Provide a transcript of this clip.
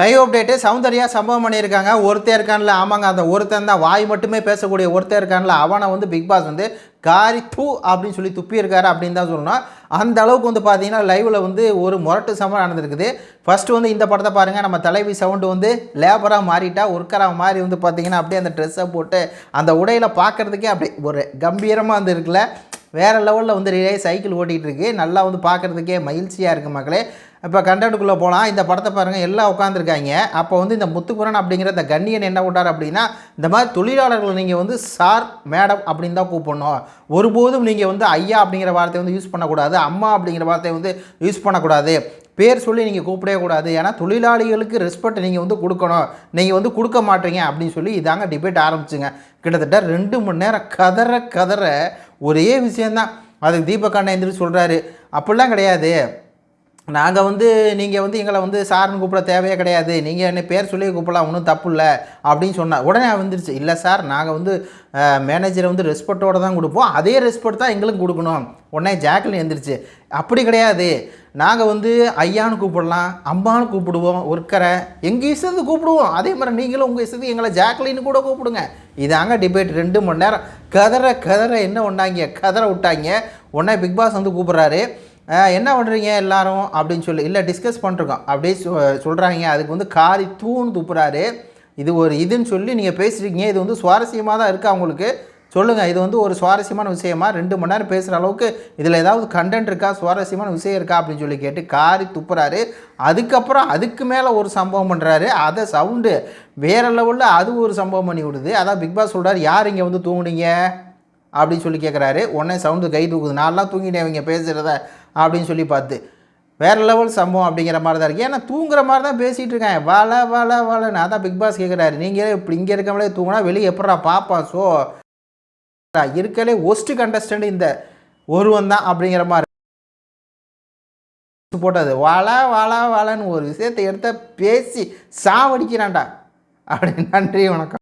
Live update Soundarya சம்பவம் பண்ணியிருக்காங்க. ஒருத்தர் இருக்கான்ல ஆமாங்க அந்த ஒருத்தன் தான். வாய் மட்டுமே பேசக்கூடிய ஒருத்தன் இருக்கான்ல அவனை வந்து பிக் பாஸ் வந்து காரி தூ அப்படின்னு சொல்லி துப்பியிருக்காரு அப்படின்னு தான் சொல்லணும். அந்த அளவுக்கு வந்து பார்த்தீங்கன்னா லைவில் வந்து ஒரு முரட்டு சம்பவம் நடந்திருக்குது. ஃபஸ்ட்டு வந்து இந்த படத்தை பாருங்கள் நம்ம தலைவி சவுண்டு வந்து லேபராக மாறிட்டா ஒர்க்கராக மாறி வந்து பார்த்தீங்கன்னா அப்படியே அந்த ட்ரெஸ்ஸை போட்டு அந்த உடையில் பார்க்குறதுக்கே அப்படியே ஒரு கம்பீரமாக வந்து இருக்குல்ல. வேறு லெவலில் வந்து ரிலே சைக்கிள் ஓட்டிகிட்டு இருக்கு. நல்லா வந்து பார்க்குறதுக்கே மகிழ்ச்சியாக இருக்குது மக்களே. இப்போ கண்டென்ட்டுக்குள்ளே போகலாம் இந்த படத்தை பாருங்கள் எல்லாம் உட்காந்துருக்காங்க அப்போ வந்து இந்த முத்துக்குரன் அப்படிங்கிற இந்த கண்ணியன் என்ன விட்டார் அப்படின்னா இந்த மாதிரி தொழிலாளர்களை நீங்கள் வந்து சார் மேடம் அப்படின்னு தான் கூப்பிடணும். ஒருபோதும் நீங்கள் வந்து ஐயா அப்படிங்கிற வார்த்தையை வந்து யூஸ் பண்ணக்கூடாது. அம்மா அப்படிங்கிற வார்த்தையை வந்து யூஸ் பண்ணக்கூடாது. பேர் சொல்லி நீங்கள் கூப்பிடவே கூடாது. ஏன்னா தொழிலாளிகளுக்கு ரெஸ்பெக்ட் நீங்கள் வந்து கொடுக்கணும். நீங்கள் வந்து கொடுக்க மாட்டீங்க அப்படின்னு சொல்லி இதாங்க டிபேட் ஆரம்பிச்சுங்க. கிட்டத்தட்ட ரெண்டு மணி நேரம் கதற கதற ஒரே விஷயந்தான் அதுக்கு தீபக் அண்ணன் எந்திரிச்சு சொல்கிறாரு அப்படிலாம் கிடையாது. நாங்கள் வந்து நீங்கள் வந்து எங்களை வந்து சார்னு கூப்பிட தேவையே கிடையாது. நீங்கள் என்ன பேர் சொல்லி கூப்பிடலாம் ஒன்றும் தப்பு இல்லை அப்படின்னு சொன்னால் உடனே வந்துருச்சு. இல்லை சார் நாங்கள் வந்து மேனேஜரை வந்து ரெஸ்பெக்டோடு தான் கொடுப்போம். அதே ரெஸ்பெக்ட் தான் எங்களுக்கு கொடுக்கணும். உடனே ஜாக்கில் எழுந்திரிச்சு. அப்படி கிடையாது. நாங்கள் வந்து ஐயான்னு கூப்பிடலாம் அம்மான்னு கூப்பிடுவோம் ஒர்க்கரை. எங்கள் இஷ்டத்துக்கு கூப்பிடுவோம். அதே மாதிரி நீங்களும் உங்கள் இஷ்டத்துக்கு எங்களை ஜாக்லின்னு கூட கூப்பிடுங்க. இதாங்க டிபேட் ரெண்டு மணி நேரம் கதற கதற என்ன ஒன்றாங்க கதற விட்டாங்க. உடனே பிக் பாஸ் வந்து கூப்பிட்றாரு. என்ன பண்ணுறீங்க எல்லாரும்? அப்படின்னு சொல்லி இல்லை டிஸ்கஸ் பண்ணுறோம் அப்படியே சொ சொல்கிறாங்க அதுக்கு வந்து காரி தூண் துப்புறாரு. இது ஒரு இதுன்னு சொல்லி நீங்கள் பேசுகிறீங்க இது வந்து சுவாரஸ்யமாக தான் இருக்கா உங்களுக்கு? சொல்லுங்கள் இது வந்து ஒரு சுவாரஸ்யமான விஷயமா? ரெண்டு மணி நேரம் பேசுகிற அளவுக்கு இதில் ஏதாவது கண்டென்ட் இருக்கா? சுவாரஸ்யமான விஷயம் இருக்கா? அப்படின்னு சொல்லி கேட்டு காரி துப்புறாரு. அதுக்கப்புறம் அதுக்கு மேலே ஒரு சம்பவம் பண்ணுறாரு அதை சவுண்டு வேறு லெவலில் அது ஒரு சம்பவம் பண்ணி விடுது. அதான் பிக் பாஸ் சொல்கிறார் யார் இங்கே வந்து தூங்குனீங்க? அப்படின்னு சொல்லி கேட்குறாரு உடனே சவுண்டு கை தூக்குது. நான்லாம் தூங்கிட்டேன் இவங்க பேசுகிறத அப்படின்னு சொல்லி பார்த்து. வேறு லெவல் சம்பவம் அப்படிங்கிற மாதிரி தான் இருக்குது ஏன்னா தூங்குற மாதிரி தான் பேசிகிட்டு இருக்கேன் வள வள வளன்னு அதான் பிக் பாஸ் கேட்குறாரு நீங்களே இப்படி இங்கே இருக்கவங்களே தூங்கினா வெளியே எப்படா பாப்பா ஸோ இருக்கலே ஒஸ்ட் கண்டஸ்டன்ட் இந்த ஒருவன் தான் அப்படிங்கிற மாதிரி. போட்டது. வள வள வளன்னு ஒரு விஷயத்தை எடுத்த பேசி சாவடிக்கிறான்டா. அப்படி நன்றி வணக்கம்.